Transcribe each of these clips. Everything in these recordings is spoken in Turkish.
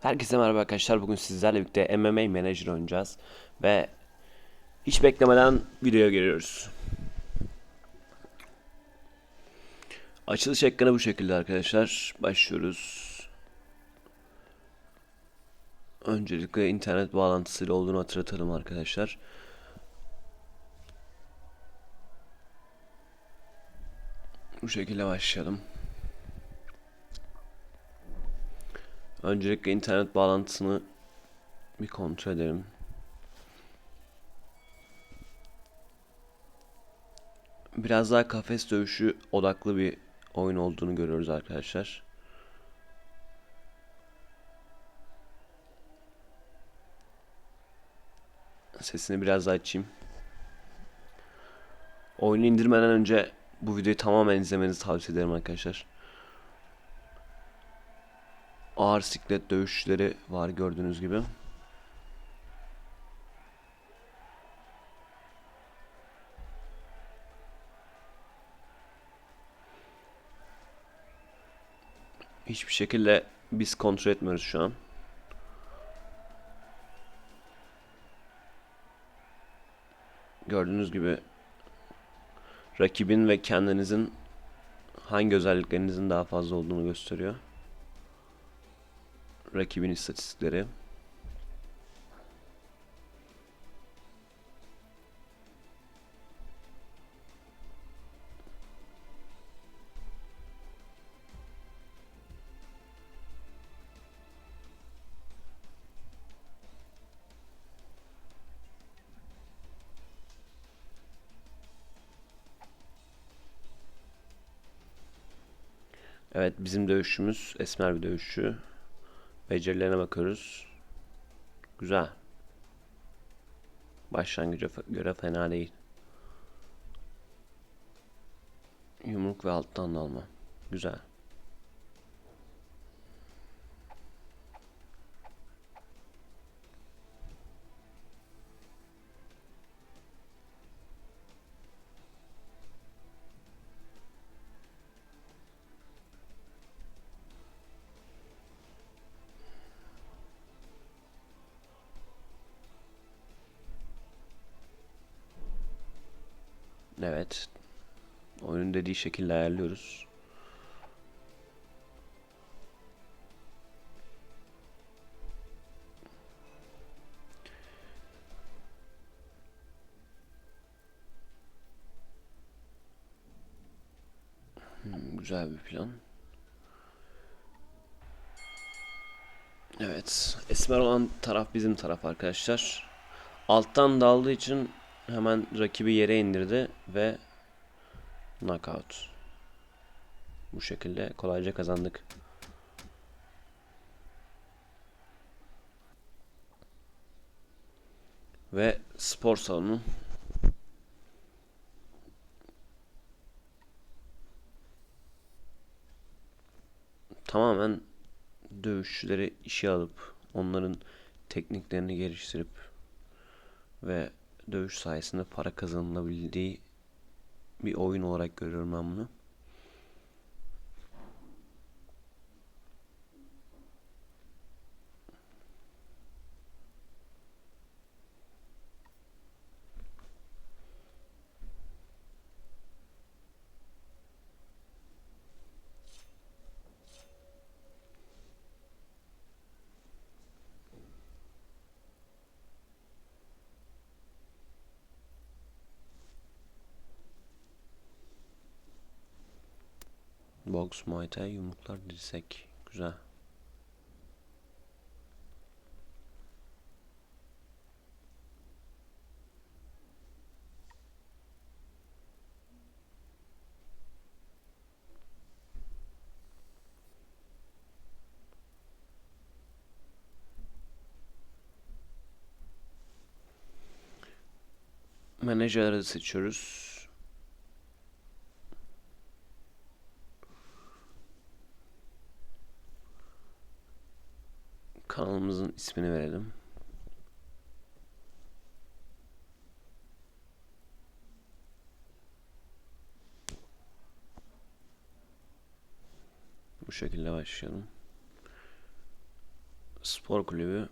Herkese merhaba arkadaşlar. Bugün sizlerle birlikte MMA Manager oynayacağız. Ve hiç beklemeden videoya giriyoruz. Açılış ekranı bu şekilde arkadaşlar. Başlıyoruz. Öncelikle internet bağlantısıyla olduğunu hatırlatalım arkadaşlar. Bu şekilde başlayalım. Öncelikle internet bağlantısını bir kontrol edelim. Biraz daha kafes dövüşü odaklı bir oyun olduğunu görüyoruz arkadaşlar. Sesini biraz daha açayım. Oyunu indirmeden önce bu videoyu tamamen izlemenizi tavsiye ederim arkadaşlar. Ağır siklet dövüşleri var gördüğünüz gibi. Hiçbir şekilde biz kontrol etmiyoruz şu an. Gördüğünüz gibi rakibin ve kendinizin hangi özelliklerinizin daha fazla olduğunu gösteriyor. Rakibin istatistikleri. Evet bizim dövüşümüz esmer bir dövüşçü. Becerilerine bakıyoruz. Güzel. Başlangıca göre fena değil. Yumruk ve alttan dalma. Güzel. Evet. Oyunun dediği şekilde ayarlıyoruz. Hmm, güzel bir plan. Evet. Esmer olan taraf bizim taraf arkadaşlar. Alttan daldığı için hemen rakibi yere indirdi ve knockout. Bu şekilde kolayca kazandık. Ve spor salonu. Tamamen dövüşçüleri işe alıp onların tekniklerini geliştirip ve dövüş sayesinde para kazanılabildiği bir oyun olarak görüyorum ben bunu. Box, Muay Thai, yumruklar, dirsek. Güzel. Menajerleri seçiyoruz. Kanalımızın ismini verelim. Bu şekilde başlayalım. Spor kulübü.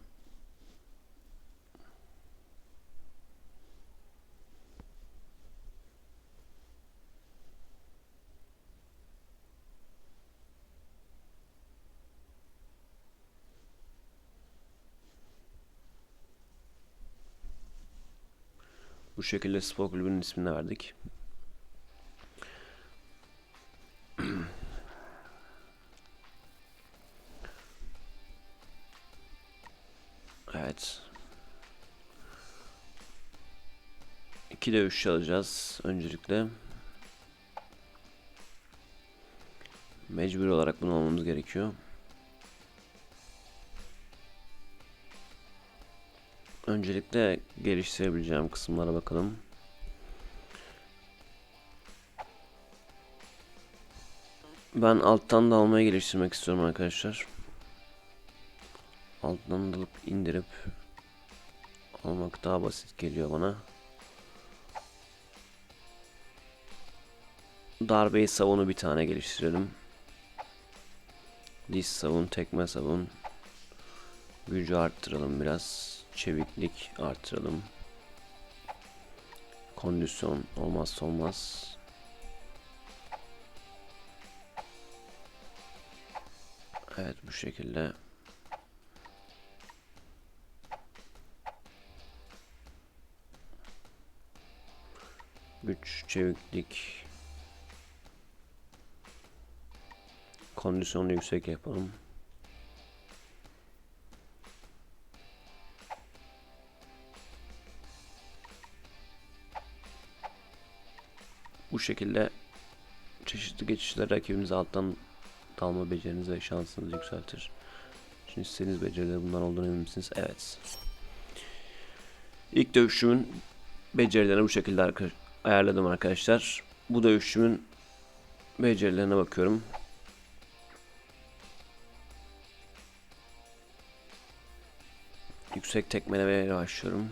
Bu şekilde spor kulübünün ismini verdik. Evet. İki dövüş alacağız öncelikle. Mecbur olarak bunu almamız gerekiyor. Öncelikle geliştirebileceğim kısımlara bakalım. Ben alttan da almayı geliştirmek istiyorum arkadaşlar. Alttan dalıp indirip almak daha basit geliyor bana. Darbeyi savunu bir tane geliştirelim. Diz savun, tekme savun. Gücü arttıralım biraz. Çeviklik arttıralım. Kondisyon olmazsa olmaz. Evet bu şekilde. Güç, çeviklik. Kondisyonu yüksek yapalım. Bu şekilde çeşitli geçişler rakibimizi alttan dalma becerinizi ve şansınızı yükseltir. Şimdi istediğiniz beceriler bunlar olduğunu emin misiniz? Evet. İlk dövüşümün becerilerini bu şekilde ayarladım arkadaşlar. Bu dövüşümün becerilerine bakıyorum. Yüksek tekmelemeye başlıyorum.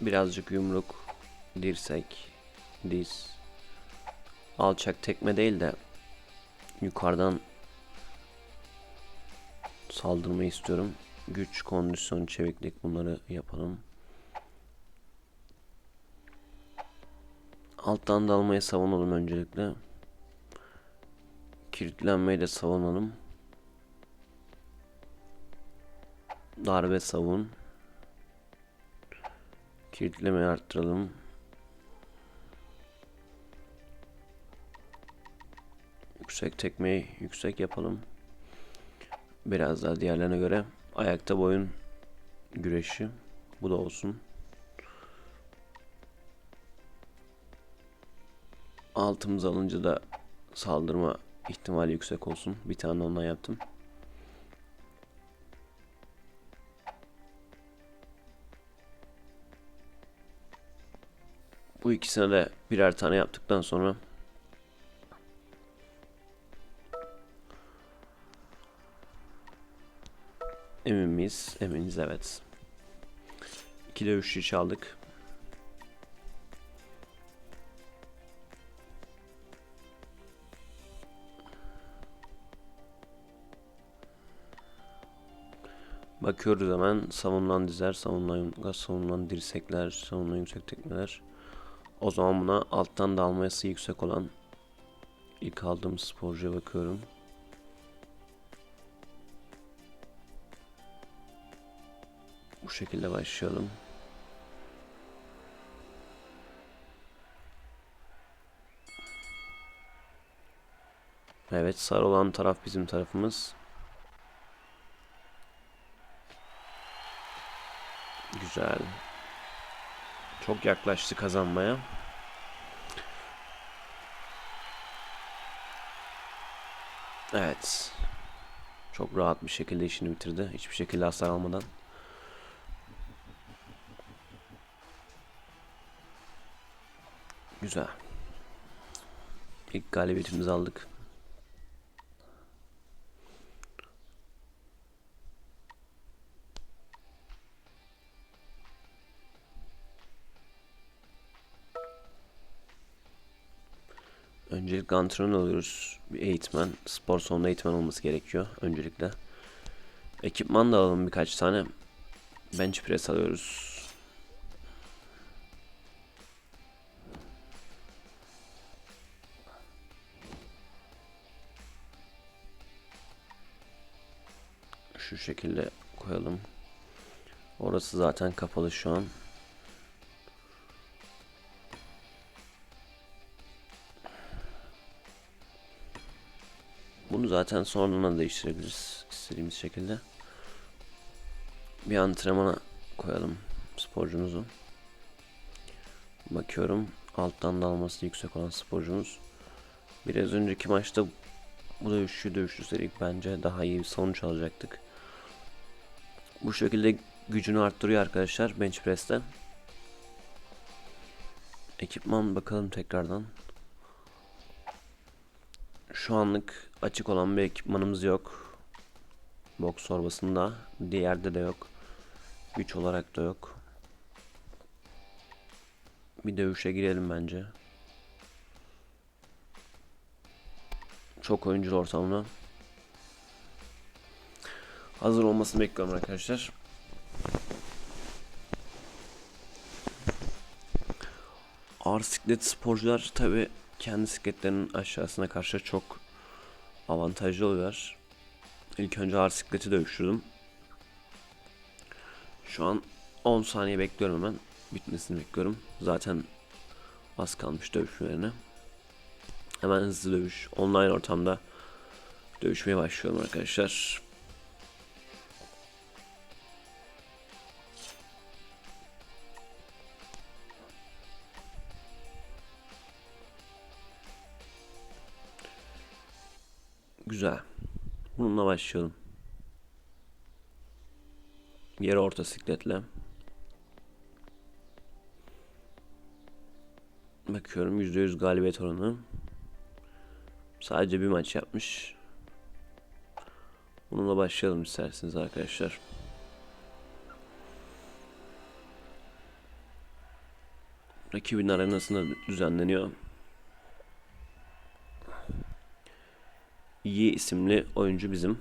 Birazcık yumruk, dirsek, diz, alçak tekme değil de yukarıdan saldırmayı istiyorum. Güç, kondisyon, çeviklik bunları yapalım. Alttan dalmayı savunalım öncelikle. Kilitlenmeyi de savunalım. Darbe savun. Kilitlemeyi arttıralım. Yüksek tekmeyi yüksek yapalım. Biraz daha diğerlerine göre. Ayakta boyun güreşi. Bu da olsun. Altımız alınca da saldırma ihtimali yüksek olsun. Bir tane ondan yaptım. Bu ikisine de birer tane yaptıktan sonra Emin miyiz? Eminiz evet. İki dövüşçü çaldık. Bakıyoruz hemen savunulan dizler, savunulan yumruklar, savunulan dirsekler, savunulan yüksek tekmeler. O zaman buna alttan dalması yüksek olan ilk aldığım sporcuya bakıyorum. Şekilde başlayalım. Evet sarı olan taraf bizim tarafımız. Güzel. Çok yaklaştı kazanmaya. Evet. Çok rahat bir şekilde işini bitirdi. Hiçbir şekilde hasar almadan. Güzel. İlk galibiyetimizi aldık. Öncelikle antrenör oluyoruz. Bir eğitmen, spor salonunda eğitmen olması gerekiyor öncelikle. Ekipman da alalım birkaç tane. Bench press alıyoruz. Şu şekilde koyalım. Orası zaten kapalı şu an. Bunu zaten sonradan değiştirebiliriz istediğimiz şekilde. Bir antrenmana koyalım sporcumuzu. Bakıyorum alttan da alması yüksek olan sporcumuz. Biraz önceki maçta bu dövüşü dövüştürseydik bence daha iyi bir sonuç alacaktık. Bu şekilde gücünü arttırıyor arkadaşlar bench press'te. Ekipman bakalım tekrardan. Şu anlık açık olan bir ekipmanımız yok. Boks torbasında. Diğerde de yok. Güç olarak da yok. Bir dövüşe girelim bence. Çok oyuncu ortamına. Hazır olmasını bekliyorum arkadaşlar. Ağır siklet sporcular tabi kendi sikletlerinin aşağısına karşı çok avantajlı oluyorlar. İlk önce ağır sikleti dövüştürdüm. Şu an 10 saniye bekliyorum hemen. Bitmesini bekliyorum. Zaten az kalmış dövüşmelerine. Hemen hızlı dövüş. Online ortamda dövüşmeye başlıyorum arkadaşlar. Güzel. Bununla başlayalım. Yarı orta sikletle. Bakıyorum %100 galibiyet oranı. Sadece bir maç yapmış. Bununla başlayalım isterseniz arkadaşlar. Rakibin arenasında düzenleniyor. Yi isimli oyuncu bizim.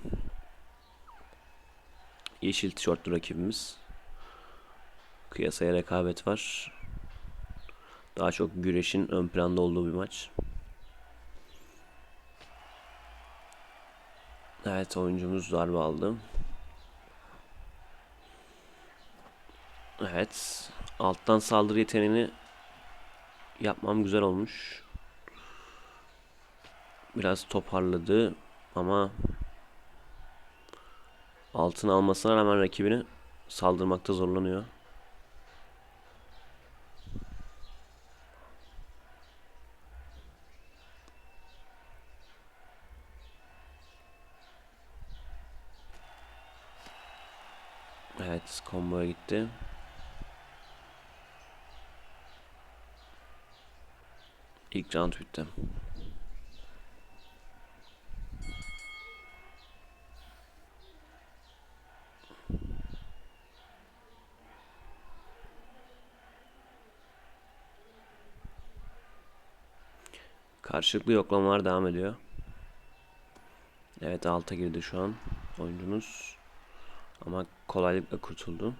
Yeşil tişörtlü rakibimiz. Kıyasaya rekabet var. Daha çok güreşin ön planda olduğu bir maç. Evet oyuncumuz darbe aldı. Evet. Alttan saldırı yeteneğini yapmam güzel olmuş. Biraz toparladı ama altın almasına rağmen rakibini saldırmakta zorlanıyor. Evet, combo'ya gitti. İlk round bitti. Karşılıklı yoklamalar devam ediyor. Evet alta girdi şu an oyuncumuz. Ama kolaylıkla kurtuldu.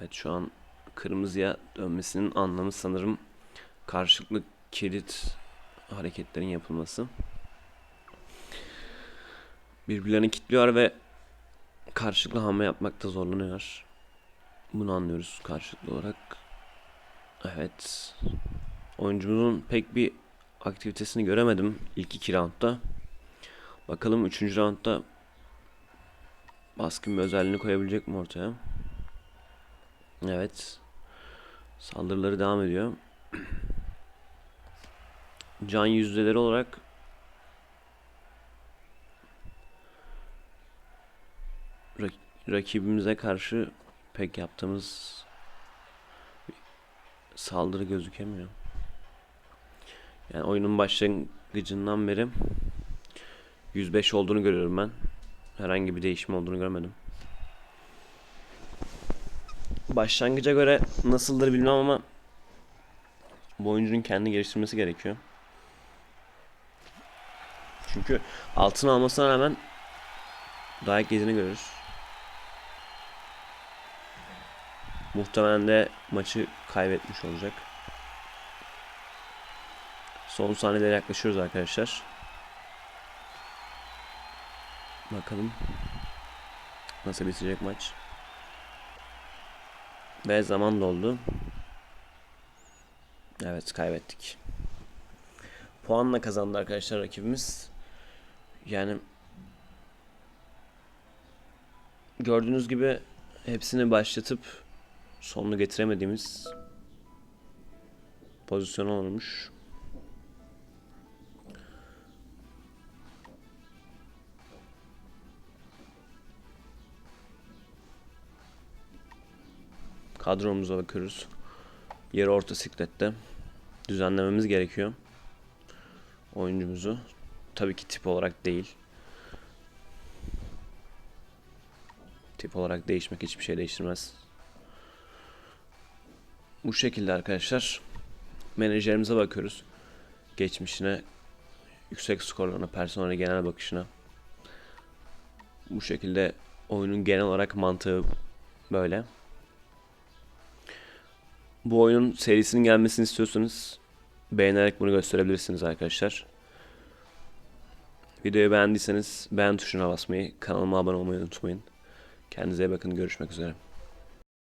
Evet şu an kırmızıya dönmesinin anlamı sanırım karşılıklı kilit hareketlerin yapılması. Birbirlerini kilitliyor ve karşılıklı hamle yapmakta zorlanıyor. Bunu anlıyoruz karşılıklı olarak. Evet. Oyuncumuzun pek bir aktivitesini göremedim ilk iki roundda. Bakalım üçüncü roundda baskın bir özelliğini koyabilecek mi ortaya? Evet. Saldırıları devam ediyor. Can yüzdeleri olarak rakibimize karşı pek yaptığımız saldırı gözükemiyor. Yani oyunun başlangıcından beri 105 olduğunu görüyorum ben. Herhangi bir değişim olduğunu görmedim. Başlangıca göre nasıldır bilmem ama bu oyuncunun kendi geliştirmesi gerekiyor. Çünkü altın almasına rağmen dayak yediğini görürüz. Muhtemelen de maçı kaybetmiş olacak. Son saniyelere yaklaşıyoruz arkadaşlar. Bakalım nasıl bitecek maç. Ve zaman doldu. Evet kaybettik. Puanla kazandı arkadaşlar rakibimiz. Yani gördüğünüz gibi hepsini başlatıp sonunu getiremediğimiz pozisyon olmuş. Kadromuza bakıyoruz. Yarı orta siklette düzenlememiz gerekiyor. Oyuncumuzu. Tabii ki tip olarak değil. Tip olarak değişmek hiçbir şey değiştirmez. Bu şekilde arkadaşlar. Menajerimize bakıyoruz. Geçmişine, yüksek skorlarına, personel genel bakışına. Bu şekilde oyunun genel olarak mantığı böyle. Bu oyunun serisinin gelmesini istiyorsanız beğenerek bunu gösterebilirsiniz arkadaşlar. Videoyu beğendiyseniz beğen tuşuna basmayı, kanalıma abone olmayı unutmayın. Kendinize iyi bakın. Görüşmek üzere.